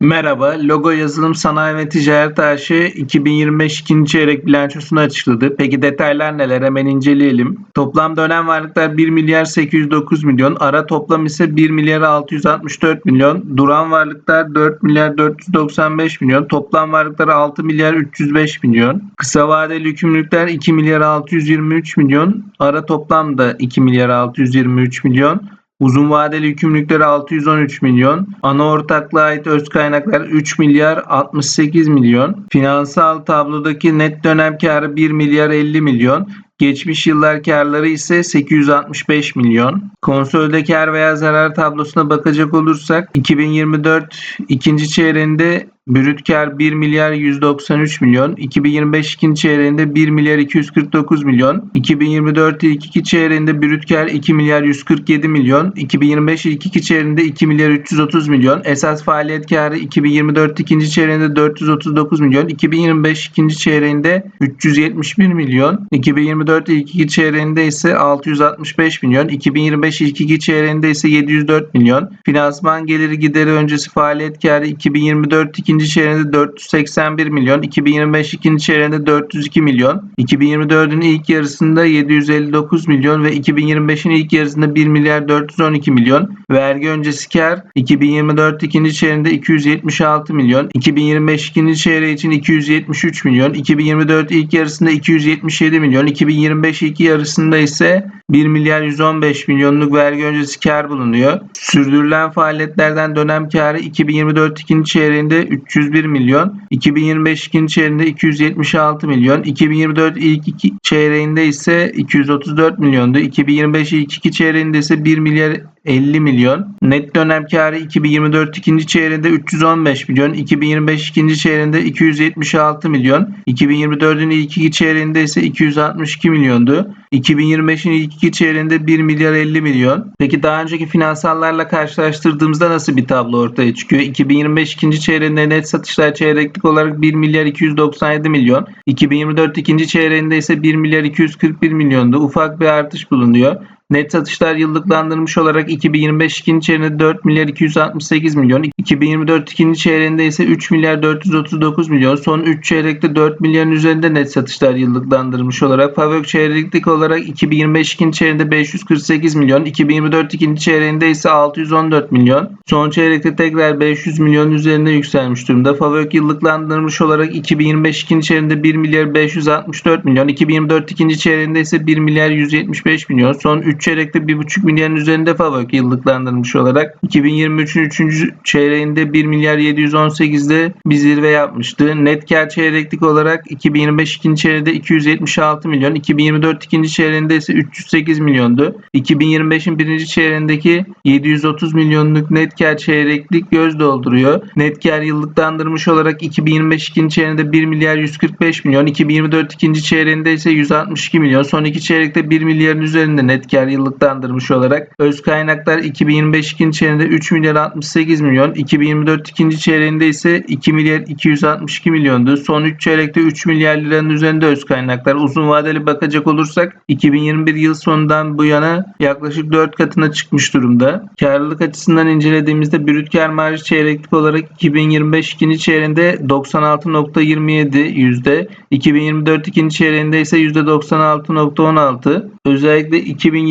Merhaba, Logo Yazılım Sanayi ve Ticaret AŞ 2025 ikinci çeyrek bilançosunu açıkladı. Peki detaylar neler? Hemen inceleyelim. Toplam dönem varlıklar 1 milyar 809 milyon, ara toplam ise 1 milyar 664 milyon, duran varlıklar 4 milyar 495 milyon, toplam varlıklar 6 milyar 305 milyon, kısa vadeli yükümlülükler 2 milyar 623 milyon, ara toplam da 2 milyar 623 milyon, Uzun vadeli yükümlülükleri 613 milyon. Ana ortaklığa ait öz kaynaklar 3 milyar 68 milyon. Finansal tablodaki net dönem karı 1 milyar 50 milyon. Geçmiş yıllar karları ise 865 milyon. Konsolide kar veya zarar tablosuna bakacak olursak 2024 ikinci çeyreğinde brüt kar 1 milyar 193 milyon. 2025 ikinci çeyreğinde 1 milyar 249 milyon. 2024 ilk iki çeyreğinde brüt kar 2 milyar 147 milyon. 2025 ilk iki çeyreğinde 2 milyar 330 milyon. Esas faaliyet karı 2024 ikinci çeyreğinde 439 milyon. 2025 ikinci çeyreğinde 371 milyon. 2024 ilk iki çeyreğinde ise 665 milyon. 2025 ilk iki çeyreğinde ise 704 milyon. Finansman geliri gideri öncesi faaliyet karı 2024 ikinci çeyreğinde 481 milyon. 2025 ikinci çeyreğinde 402 milyon. 2024'ün ilk yarısında 759 milyon ve 2025'in ilk yarısında 1 milyar 412 milyon. Vergi öncesi kar 2024 ikinci çeyreğinde 276 milyon. 2025 ikinci çeyreği için 273 milyon. 2024 ilk yarısında 277 milyon. 2025 ilk yarısında ise 1 milyar 115 milyonluk vergi öncesi kar bulunuyor. Sürdürülen faaliyetlerden dönem karı 2024 ikinci çeyreğinde 301 milyon, 2025 ikinci çeyreğinde 276 milyon, 2024 ilk iki çeyreğinde ise 234 milyondu. 2025 ilk iki çeyreğinde ise 1 milyar 50 milyon. Net dönem karı 2024 ikinci çeyreğinde 315 milyon. 2025 ikinci çeyreğinde 276 milyon. 2024'ün ilk iki çeyreğinde ise 262 milyondu. 2025'in ilk iki çeyreğinde 1 milyar 50 milyon. Peki daha önceki finansallarla karşılaştırdığımızda nasıl bir tablo ortaya çıkıyor? 2025 ikinci çeyreğinde net satışlar çeyreklik olarak 1 milyar 297 milyon. 2024 ikinci çeyreğinde ise 1 milyar 241 milyondu. Ufak bir artış bulunuyor. Net satışlar yıllıklandırmış olarak 2025 ikinci çeyreğinde 4 milyar 268 milyon, 2024 ikinci çeyreğinde ise 3 milyar 439 milyon, son 3 çeyrekte 4 milyarın üzerinde net satışlar yıllıklandırmış olarak Favök çeyreklik olarak 2025 ikinci çeyreğinde 548 milyon, 2024 ikinci çeyreğinde ise 614 milyon, son çeyrekte tekrar 500 milyon üzerinde yükselmiş durumda. Favök yıllıklandırmış olarak 2025 ikinci çeyreğinde 1 milyar 564 milyon, 2024 ikinci çeyreğinde ise 1 milyar 175 milyon, son 3 çeyrekte 1,5 milyarın üzerinde Favök yıllıklandırmış olarak 2023'ün 3. çeyreğinde 1 milyar 718'de bir zirve yapmıştı. Net kar çeyreklik olarak 2025 ikinci çeyreğinde 276 milyon, 2024 ikinci çeyreğinde ise 308 milyondu. 2025'in birinci çeyreğindeki 730 milyonluk net kar çeyreklik göz dolduruyor. Net kar yıllıklandırmış olarak 2025 ikinci çeyreğinde 1 milyar 145 milyon, 2024 ikinci çeyreğinde ise 162 milyon. Son iki çeyrekte 1 milyarın üzerinde net kar yıllıklandırmış olarak öz kaynaklar 2025 ikinci çeyreğinde 3 milyar 68 milyon, 2024 ikinci çeyreğinde ise 2 milyar 262 milyondu. Son 3 çeyrekte 3 milyar liranın üzerinde öz kaynaklar. Uzun vadeli bakacak olursak 2021 yıl sonundan bu yana yaklaşık 4 katına çıkmış durumda. Karlılık açısından incelediğimizde brüt kar marjı çeyreklik olarak 2025 ikinci çeyreğinde 96.27 yüzde, 2024 ikinci çeyreğinde ise %96.16. Özellikle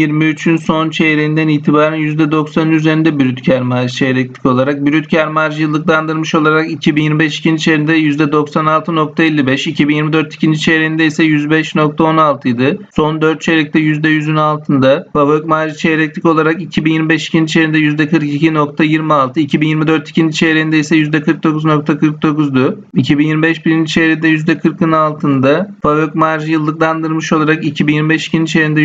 2023'ün son çeyreğinden itibaren %90'ın üzerinde brüt kar marjı çeyreklik olarak. Brüt kar marjı yıllıklandırmış olarak 2025 ikinci çeyreğinde %96.55, 2024 ikinci çeyreğinde ise 105.16 idi. Son 4 çeyrekte %100'ün altında. Favök marjı çeyreklik olarak 2025 ikinci çeyreğinde %42.26, 2024 ikinci çeyreğinde ise %49.49'du. 2025 birinci çeyreğinde %40'ın altında. Favök marjı yıllıklandırmış olarak 2025 ikinci çeyreğinde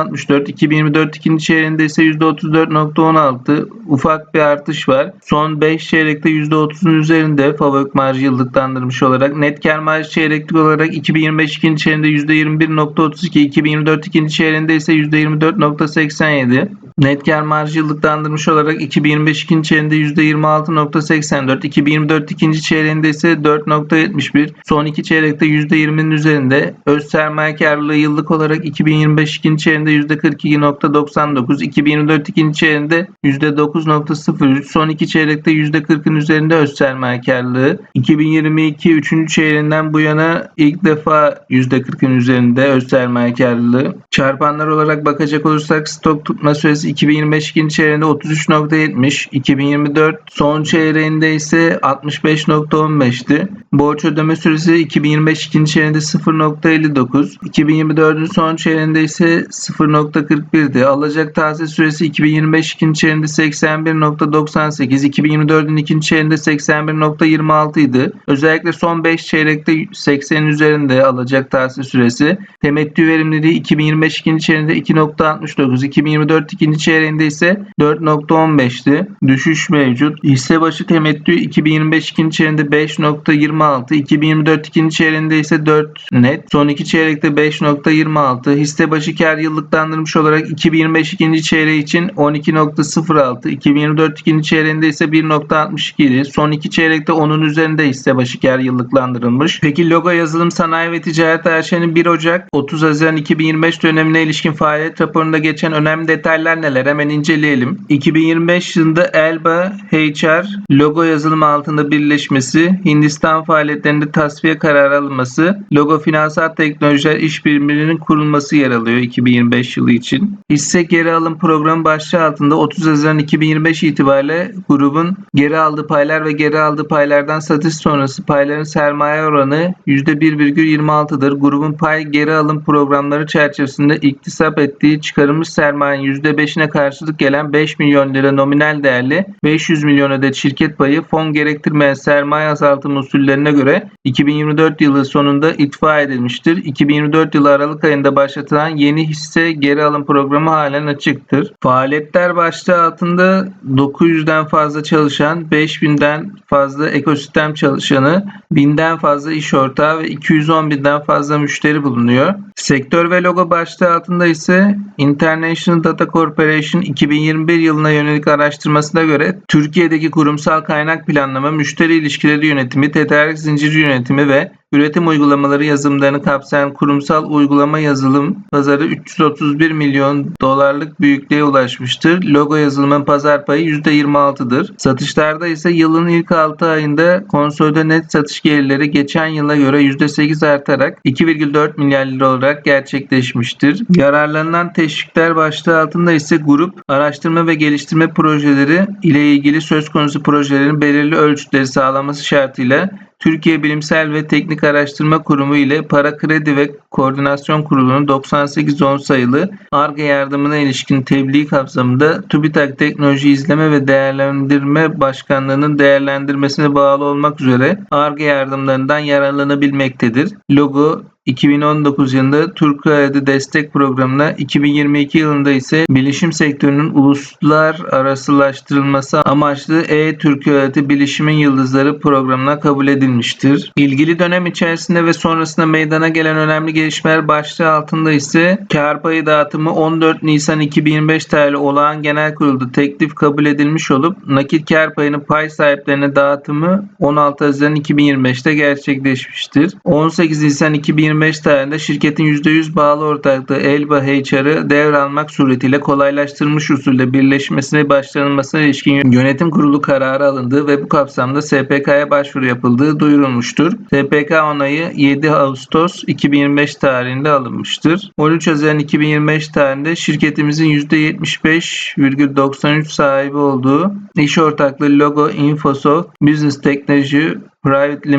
%36.64, 2024 ikinci çeyreğinde ise %34.16 ufak bir artış var. Son 5 çeyrekte %30'un üzerinde Favök marjı yıllıklandırmış olarak net kar marjı çeyreklik olarak 2025 ikinci çeyreğinde %21.32, 2024 ikinci çeyreğinde ise %24.87. Net kar marjı yıllıklandırmış olarak 2025 ikinci çeyreğinde %26.84, 2024 ikinci çeyreğinde ise 4.71, son iki çeyrekte %20'nin üzerinde. Öz sermaye karlılığı yıllık olarak 2025 ikinci çeyreğinde %42.99, 2024 ikinci çeyreğinde %9.03, son iki çeyrekte %40'ın üzerinde öz sermaye karlılığı. 2022 üçüncü çeyreğinden bu yana ilk defa %40'ın üzerinde öz sermaye karlılığı. Çarpanlar olarak bakacak olursak stok tutma süresi 2025 ikinci çeyreğinde 33.70, 2024 son çeyreğinde ise 65.15'ti. Borç ödeme süresi 2025 ikinci çeyreğinde 0.59, 2024'ün son çeyreğinde ise 0.41'di. Alacak tahsil süresi 2025 ikinci çeyreğinde 81.98, 2024'ün ikinci çeyreğinde 81.26 idi. Özellikle son 5 çeyrekte 80'in üzerinde alacak tahsil süresi. Temettü verimliliği 2025 ikinci çeyreğinde 2.69, 2024 ikinci çeyreğinde ise 4.15'ti. Düşüş mevcut. Hisse başı temettü 2025 ikinci çeyreğinde 5.26, 2024 ikinci çeyreğinde ise 4 net. Son iki çeyrekte 5.26. Hisse başı kar yıllıklandırmış olarak 2025 ikinci çeyreği için 12.06, 2024 ikinci çeyreğinde ise 1.62 idi. Son iki çeyrekte onun üzerinde hisse başı kar yıllıklandırılmış. Peki logo yazılım sanayi ve ticaret AŞ'nin 1 Ocak 30 Haziran 2025 dönemine ilişkin faaliyet raporunda geçen önemli detaylar neler? Hemen inceleyelim. 2025 yılında Elba HR logo yazılım altında birleşmesi, Hindistan faaliyetlerinde tasfiye kararı alınması, logo finansal teknolojiler işbirliğinin kurulması yer alıyor 2025 yılı için. Hisse geri alım programı başlığı altında 30 Haziran 2025 itibariyle grubun geri aldığı paylar ve geri aldığı paylardan satış sonrası payların sermaye oranı %1,26'dır. Grubun pay geri alım programları çerçevesinde iktisap ettiği çıkarılmış sermayenin %5'ine karşılık gelen 5 milyon lira nominal değerli 500 milyon adet şirket payı fon gerektirmeyen sermaye azaltım usullerine göre 2024 yılı sonunda itfa edilmiştir. 2024 yılı Aralık ayında başlatılan yeni hisse geri alım programı halen açıktır. Faaliyetler başlığı altında 900'den fazla çalışan, 5000'den fazla ekosistem çalışanı, 1000'den fazla iş ortağı ve 210 binden fazla müşteri bulunuyor. Sektör ve logo başlığı altında ise International Data Corporation 2021 yılına yönelik araştırmasına göre Türkiye'deki kurumsal kaynak planlama, müşteri ilişkileri yönetimi, tedarik zinciri yönetimi ve üretim uygulamaları yazılımlarını kapsayan kurumsal uygulama yazılım pazarı 331 milyon dolarlık büyüklüğe ulaşmıştır. Logo yazılımın pazar payı %26'dır. Satışlarda ise yılın ilk 6 ayında konsolide net satış gelirleri geçen yıla göre %8 artarak 2,4 milyar lira olarak gerçekleşmiştir. Yararlanılan teşvikler başlığı altında ise grup araştırma ve geliştirme projeleri ile ilgili söz konusu projelerin belirli ölçütleri sağlaması şartıyla Türkiye Bilimsel ve Teknik Araştırma Kurumu ile Para Kredi ve Koordinasyon Kurulu'nun 9810 sayılı ARGE yardımına ilişkin tebliğ kapsamında TÜBİTAK Teknoloji İzleme ve Değerlendirme Başkanlığı'nın değerlendirmesine bağlı olmak üzere ARGE yardımlarından yararlanabilmektedir. Logo 2019 yılında Türkiye'de destek programına, 2022 yılında ise bilişim sektörünün uluslararasılaştırılması amaçlı E-Türkiye'de Bilişimin Yıldızları programına kabul edilmiştir. İlgili dönem içerisinde ve sonrasında meydana gelen önemli gelişmeler başlığı altında ise kar payı dağıtımı 14 Nisan 2025 tarihli olağan genel kurulda teklif kabul edilmiş olup nakit kar payının pay sahiplerine dağıtımı 16 Haziran 2025'te gerçekleşmiştir. 18 Nisan 2025 tarihinde şirketin %100 bağlı ortaklığı Elba HR'ı devralmak suretiyle kolaylaştırılmış usulde birleşmesine başlanılmasına ilişkin yönetim kurulu kararı alındığı ve bu kapsamda SPK'ya başvuru yapıldığı duyurulmuştur. SPK onayı 7 Ağustos 2025 tarihinde alınmıştır. 13 Haziran 2025 tarihinde şirketimizin %75,93 sahibi olduğu iş ortaklığı Logo Infosoft Business Technology Private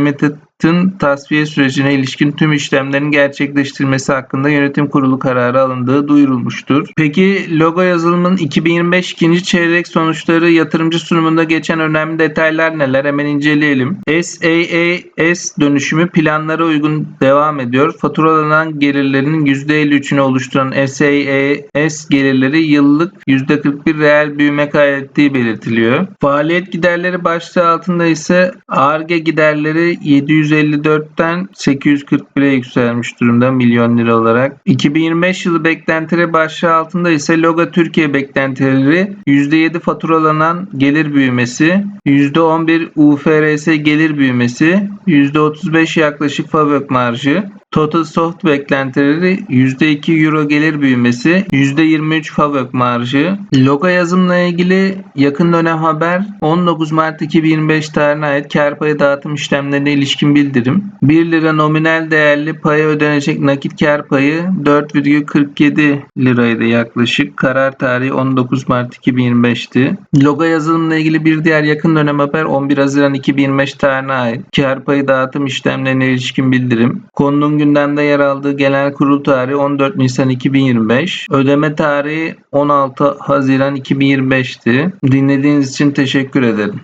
Limited'ın tasfiye sürecine ilişkin tüm işlemlerin gerçekleştirilmesi hakkında yönetim kurulu kararı alındığı duyurulmuştur. Peki logo yazılımının 2025 ikinci çeyrek sonuçları yatırımcı sunumunda geçen önemli detaylar neler? Hemen inceleyelim. SaaS dönüşümü planlara uygun devam ediyor. Faturalanan gelirlerinin %53'ünü oluşturan SaaS gelirleri yıllık %41 reel büyüme kaydettiği belirtiliyor. Faaliyet giderleri başlığı altında ise ARGE giderleri 754'ten 841'e yükselmiş durumda milyon lira olarak. 2025 yılı beklentileri başlığı altında ise Loga Türkiye beklentileri %7 faturalanan gelir büyümesi, %11 UFRS gelir büyümesi, %35 yaklaşık FAVÖK marjı, Total Soft beklentileri %2 Euro gelir büyümesi, %23 FAVÖK marjı. Logo yazımla ilgili yakın dönem haber 19 Mart 2025 tarihine ait kar payı dağıtım işlemlerine ilişkin bildirim. 1 lira nominal değerli paya ödenecek nakit kar payı 4,47 liraydı yaklaşık. Karar tarihi 19 Mart 2025'ti. Logo yazılımla ilgili bir diğer yakın dönem haber 11 Haziran 2025 tarihine ait kar payı dağıtım işlemlerine ilişkin bildirim. Konunun gündemde yer aldığı genel kurul tarihi 14 Nisan 2025. Ödeme tarihi 16 Haziran 2025'ti. Dinlediğiniz için teşekkür ederim.